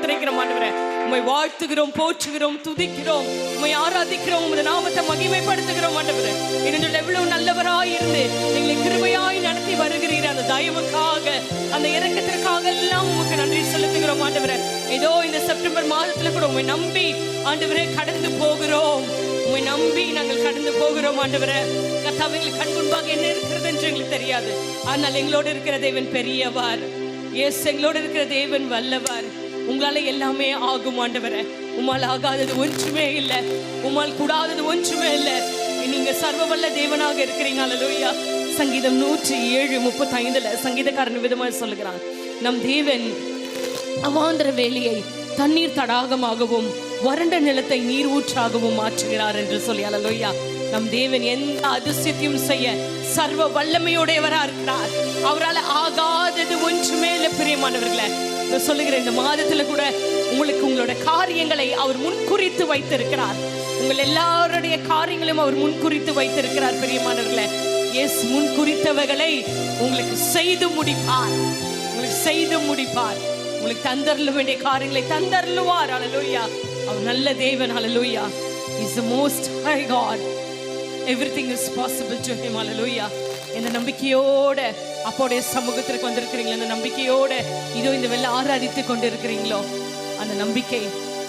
ஸ்தோத்திரிக்கிறோம் ஆண்டவரே. உம்மை வாழ்த்துகிறோம் போற்றுகிறோம் துதிக்கிறோம். உம்மை ஆராதிக்கிறோம் உமது நாமத்தை மகிமைப்படுத்துகிறோம் ஆண்டவரே. ஏனென்றால் எவ்வளவு நல்லவராய் இருந்து எங்களை கிருபையாய் நடத்தி வருகிறீர். அந்த தயவுக்காக அந்த இறக்கத்திற்காக எல்லாம் உமக்கு நன்றி செலுத்துகிறோம் ஆண்டவரே. ஏதோ இந்த செப்டம்பர் மாதத்துல கூட உம்மை நம்பி ஆண்டவரே கடந்து போகிறோம். உம்மை நம்பி நாங்கள் கடந்து போகிறோம் ஆண்டவரே. கர்த்தாவே எங்களுக்கு கண் முன்பாக என்ன இருக்கிறது என்று எங்களுக்கு தெரியாது. ஆனால் எங்களோடு இருக்கிற தேவன் பெரியவர். எஸ் எங்களோடு இருக்கிற தேவன் வல்லவர். உங்களால எல்லாமே ஆகும் ஆண்டவரே. உமால் ஆகாதது ஒன்றுமே இல்லை. உமால் கூடாதது ஒன்றுமே இல்லை. நீங்க சர்வ வல்ல தேவனாக இருக்கிறீங்க. அல்லேலூயா சங்கீதம் நூற்றி ஏழு முப்பத்தி ஐந்துல சங்கீதக்காரன் விதமாக சொல்லுகிறான். நம் தேவன் அவாந்திர வேலியை தண்ணீர் தடாகமாகவும் வறண்ட நிலத்தை நீர் ஊற்றாகவும் மாற்றுகிறார் என்று சொல்லி அல்லேலூயா நம் தேவன் எந்த அதிசயத்தையும் செய்ய சர்வ வல்லமையுடையவராக இருக்கிறார். அவரால் ஆகாதது ஒன்றுமே இல்லை பிரியமானவர்களை சொல்லுகிற இந்த மாதத்துல கூட உங்களுக்கு உங்களோட காரியங்களை அவர் முன்குறித்து வைத்திருக்கிறார். உங்கள் எல்லாருடைய காரியங்களையும் அவர் முன்குறித்து வைத்திருக்கிறார் பிரியமானவர்களை. எஸ் முன்குறித்தவைகளை உங்களுக்கு செய்து முடிப்பார். உங்களுக்கு செய்து முடிப்பார். உங்களுக்கு தந்தரல வேண்டிய காரியங்களை தந்தரலுவார் அலலுயா அவர் நல்ல தேவன். Hallelujah is the most high God everything is possible to him hallelujah இந்த நம்பிக்கையோட அப்போடைய சமூகத்திற்கு வந்திருக்கிறீங்களோ இந்த நம்பிக்கையோட இதோ இந்த வெள்ள ஆராதித்து கொண்டு இருக்கிறீங்களோ அந்த நம்பிக்கை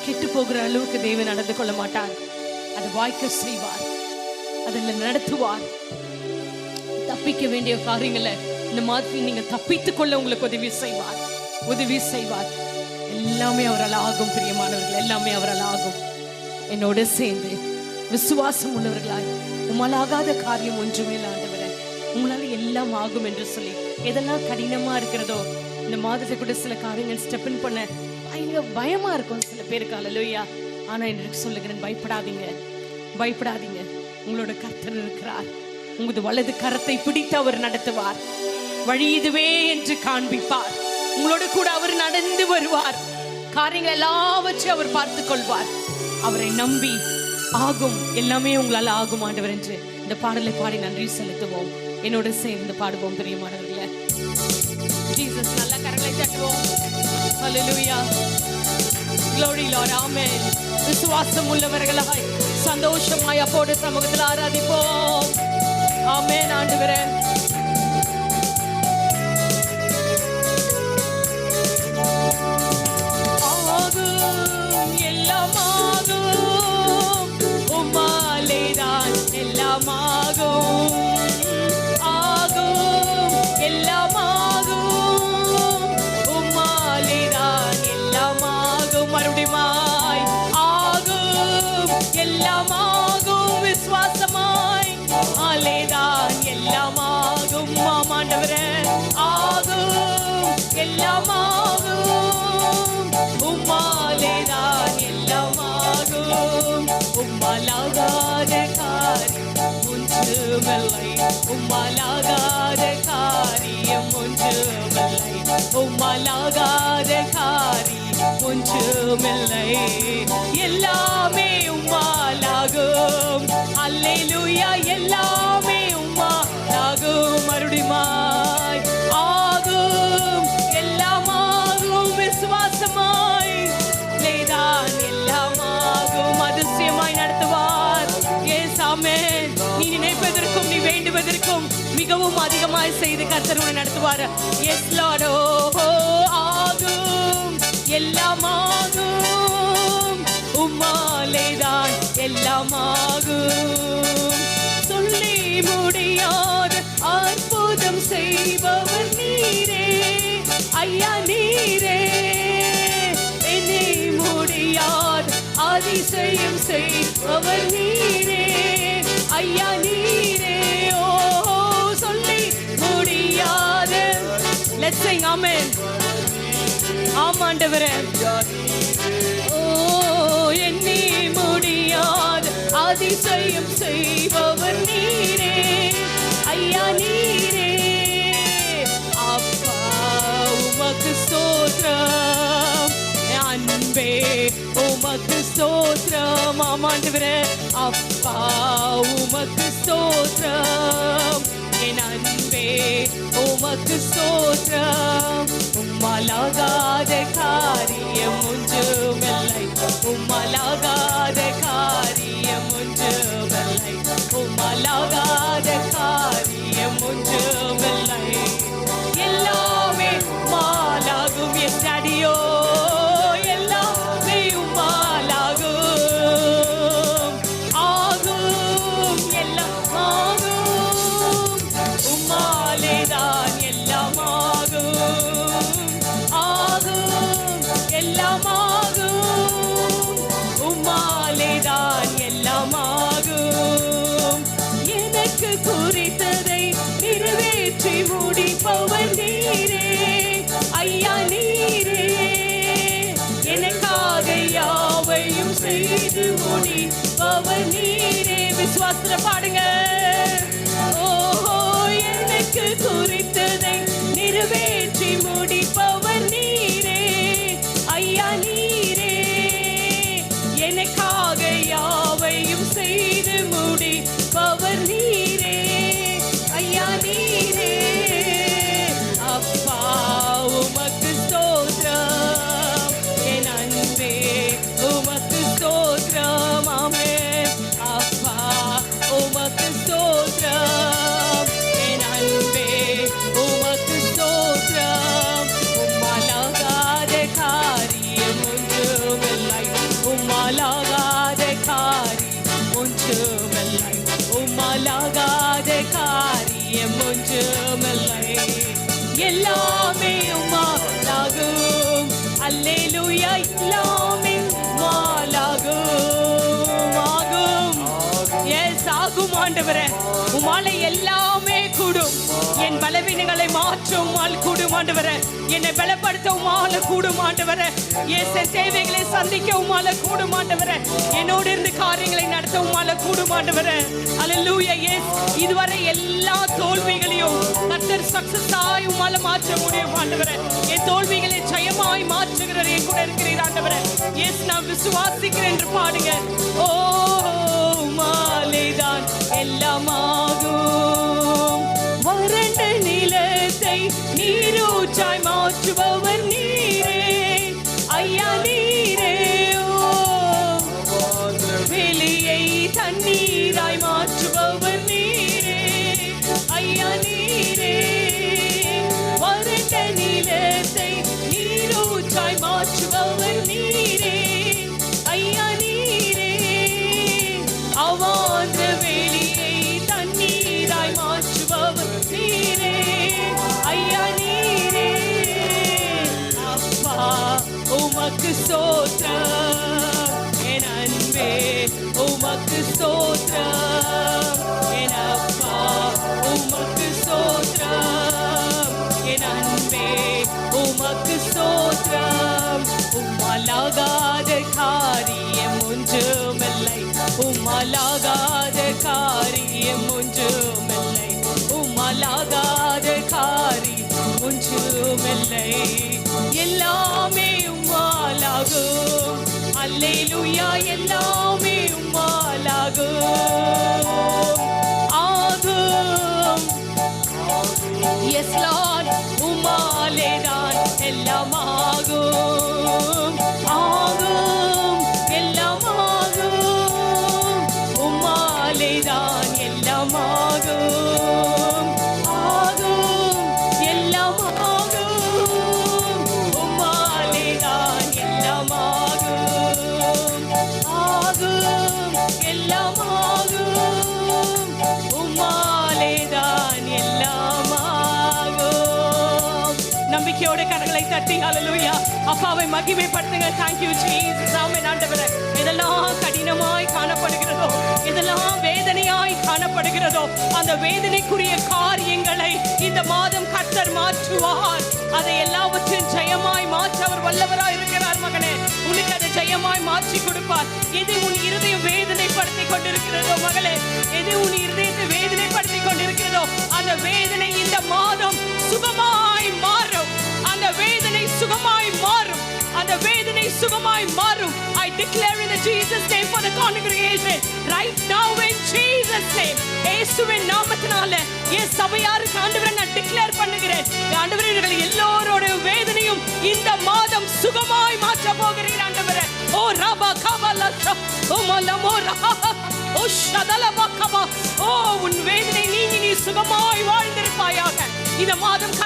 கெட்டு போகிற அளவுக்கு தேவன் நடந்து கொள்ள மாட்டார். அது வாய்க்க செய்வார். அதில் நடத்துவார். தப்பிக்க வேண்டிய காரியங்களை இந்த மாதிரி நீங்க தப்பித்துக் கொள்ள உங்களுக்கு உதவி செய்வார். உதவி செய்வார். எல்லாமே அவரால் ஆகும் பிரியமானவர்கள் எல்லாமே அவரால் ஆகும். என்னோட சேர்ந்து விசுவாசம் உள்ளவர்களாய் உமலாகாத காரியம் ஒன்றுமே இல்லை ஆண்டவரே. உங்களால எல்லாம் ஆகும் என்று சொல்லி. எதெல்லாம் கடினமா இருக்கிறதோ இந்த மாதத்தை கூட சில காரியங்கள் ஸ்டெப்பின் பண்ண பயங்கர பயமா இருக்கும் சில பேருக்கு. அலலோயா ஆனா எனக்கு சொல்லுகிறேன் பயப்படாதீங்க. பயப்படாதீங்க. உங்களோட கர்த்தர் இருக்கிறார். உங்களது வலது கரத்தை பிடித்து அவர் நடத்துவார். வழி இதுவே என்று காண்பிப்பார். உங்களோட கூட அவர் நடந்து வருவார். காரியங்கள் எல்லாவற்றையும் அவர் பார்த்து கொள்வார். அவரை நம்பி ஆகும். எல்லாமே உங்களால் ஆகும் ஆண்டவர் என்று இந்த பாடலை பாடி நன்றி செலுத்துவோம். என்னோட சேர்ந்து பாடுவோம் பிரியமானவர்கள ஜீசஸ் நல்ல கரங்களை தட்டுவோம். ஹalleluya glory lord amen. விசுவாசம் உள்ளவர்களாய் சந்தோஷமாய் அப்போடு சமூகத்தில் ஆராதிப்போம். ஆமென் ஆண்டவரே. ஆகும் எல்லாம் ஆகும் உம்மாலேதான் உம்மாலாகாத காரியம் ஒன்றுமில்லை உம்மாலாகாத காரியம் ஒன்றுமில்லை உம்மாலாகாத காரியம் ஒன்றுமில்லை எல்லாமே உம்மாலாகும். அல்லேலூயா எல்லாமே உம்மாலாகும். மறுபடியுமாய் நீ மிகவும் அதிகமாய் செய்து கர்த்தர் உன்னை நடத்துவார். எஸ் லாடோ ஆகும். எல்லாம் ஆகும். உம்மாலேதான் எல்லாம் ஆகும். சொல்லி முடியாத அற்புதம் செய்பவர் நீரே. ஐயா நீரே. என்னை முடியாத அதிசயம் செய்பவர் நீரே. ஆமாண்டவரே. ஓ எண்ணி முடியாத அதிசயம் செய்பவர் நீரே. ஐயா நீரே. அப்பா உமக்கு சோத்ரம் அன்பே உமக்கு ஸ்தோத்திரம். ஆமாண்டவரே அப்பா உமக்கு ஸ்தோத்திரம். என் அன்பே உமக்கு சோற்றம் உம்மலாகாத காரியம் ஒன்றுமில்லை. உம்மலாகாத காரியம் ஒன்றுமில்லை. உம்மலாக ஆண்டவரே உமாலை எல்லாமே கூடும். என் பலவீனங்களை மாற்றும் உமால் கூடும் ஆண்டவரே. என்னை பலப்படுத்த உமால கூடும் ஆண்டவரே. என் தேவைகளை சந்திக்க உமால கூடும் ஆண்டவரே. என்னோடு இருந்து காரியங்களை நடத்த உமால கூடும் ஆண்டவரே. அல்லேலூயா எஸ் இதுவரை எல்லா தோல்விகளையும் கர்த்தர் சக்சஸ் ஆய் உமால மாற்ற முடியும் ஆண்டவரே. என் தோல்விகளை ஜெயமாய் மாற்றுகிறவர் என் கூட இருக்கிறீர் ஆண்டவரே. எஸ் நான் விசுவாசிக்கிறேன் என்று பாடுங்க. ஓ மாலை எல்லாமாகும் உமக்கு சோத்திரம் என் அன்பே உமக்கு சோத்திரம் என் அப்பா உமக்கு சோத்திரம் என் அன்பே உமக்கு சோத்திரம் உம்மலாகாத காரியம் உம்மாலாகும் அல்லேலூயா எல்லாமே உம்மாலாகும் தட்டி ஹalleluya அப்பாவை மகிமைப்படுத்துங்க. Thank you you jesus. ஆமென் ஆண்டவரே. இதெல்லாம் கடினமாய் காணப்படுகிறதோ இதெல்லாம் வேதனையாய் காணப்படுகிறதோ அந்த வேதனைக்குரிய காரியங்களை இந்த மாதம் கர்த்தர் மாற்றுவார். அதை எல்லாவற்றையும் ஜெயமாய் மாற்ற அவர் வல்லவராய் இருக்கிறார் மகனே. உனக்கு அதை ஜெயமாய் மாற்றி கொடுப்பார். எது உன் இருதயம் வேதனைப்படுத்தி கொண்டிருக்கிறதோ மகளே? எது உன் இருதயத்தை வேதனைப்படுத்தி கொண்டிருக்கிறதோ அந்த வேதனை இந்த மாதம் சுகமாய் மா மாறும். அந்த வேதனை சுகமாய் மாறும். I declare in the Jesus name for the congregation right now in Jesus name. இயேசுவின் நாமத்தினால என் சபையாருக்கு ஆண்டவரை நான் டிக்ளேர் பண்ணுகிறேன். ஆண்டவரே இவர்கள் எல்லோரோட வேதனையும் இந்த மாதம் சுகமாய் மாற்ற போகிறீர் ஆண்டவரே. ஓ ரபா கபல ஓ மலமோ ரஹா ஓ ஷதல பக்கபா ஓ உன் வேதனை நீங்கி நீ சுகமாய் வாழ்ந்திருப்பாயாக. இந்த மாதம்